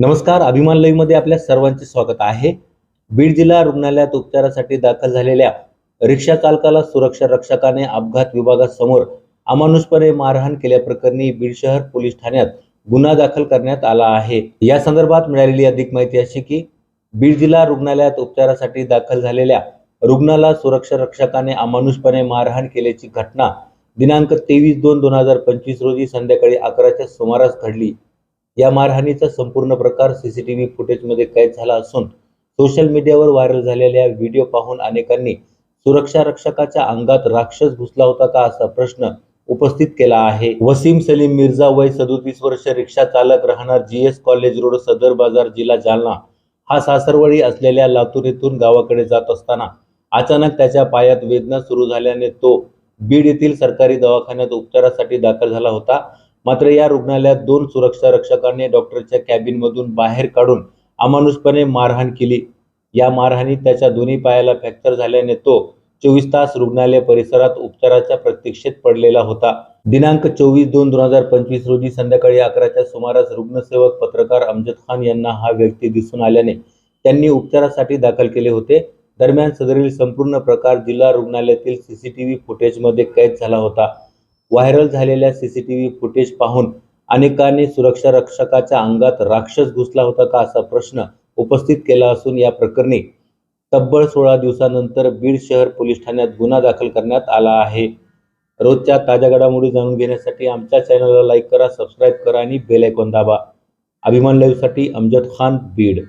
नमस्कार अभिमान लईमध्ये आपल्या सर्वांचे स्वागत आहे. बीड जिल्हा रुग्णालयात उपचारासाठी दाखल झालेल्या रिक्षा चालकाला सुरक्षा रक्षकाने अपघात विभागासमोर अमानुषपणे मारहाण केल्याप्रकरणी बीड शहर पोलीस ठाण्यात गुन्हा दाखल करण्यात आला आहे. या संदर्भात मिळालेली अधिक माहिती अशी की बीड जिल्हा रुग्णालयात उपचारासाठी दाखल झालेल्या रुग्णाला सुरक्षा रक्षकाने अमानुषपणे मारहाण केल्याची घटना दिनांक तेवीस दोन दोन हजार पंचवीस रोजी संध्याकाळी अकराच्या सुमारास घडली. या मारहाणीचा संपूर्ण प्रकार सीसीटीव्ही फुटेजमध्ये कैद झाला असून सोशल मीडियावर व्हायरल झालेल्या व्हिडिओ पाहून अनेकांनी सुरक्षा रक्षकाच्या अंगात राक्षस घुसला होता का असा प्रश्न उपस्थित केला आहे. वसीम सलीम मिर्झा वय सदोतीस वर्ष रिक्षा चालक राहणार जी एस कॉलेज रोड सदर बाजार जिल्हा जालना. हा सासरवडी असलेल्या लातूर येथून गावाकडे जात असताना अचानक त्याच्या पायात वेदना सुरू झाल्याने तो बीड येथील सरकारी दवाखान्यात उपचारासाठी दाखल झाला होता. मात्र या रुग्णालयात दोन सुरक्षा रक्षकांनी डॉक्टरच्या कॅबिनमधून बाहेर काढून अमानुषपणे मारहाण केली. या मारहाणीत त्याच्या दोन्ही पायाला फ्रॅक्चर झाल्याने तो चोवीस तास रुग्णालय परिसरात उपचाराच्या प्रतीक्षेत पडलेला होता. दिनांक चोवीस दोन दोन हजार पंचवीस रोजी संध्याकाळी अकराच्या सुमारास रुग्णसेवक पत्रकार अमजद खान यांना हा व्यक्ती दिसून आल्याने त्यांनी उपचारासाठी दाखल केले होते. दरम्यान सदरील संपूर्ण प्रकार जिल्हा रुग्णालयातील सीसीटीव्ही फुटेजमध्ये कैद झाला होता. व्हायरल झालेल्या सीसीटीव्ही फुटेज पाहून अनेकांनी सुरक्षा रक्षकाच्या अंगात राक्षस घुसला होता का असा प्रश्न उपस्थित केला असून या प्रकरणी तब्बल सोळा दिवसानंतर बीड शहर पोलीस ठाण्यात गुन्हा दाखल करण्यात आला आहे. रोजच्या ताज्या घडामोडी जाणून घेण्यासाठी आमच्या चॅनलला लाईक करा सबस्क्राईब करा आणि बेल आयकॉन दाबा. अभिमान लाईव्हसाठी अमजद खान बीड.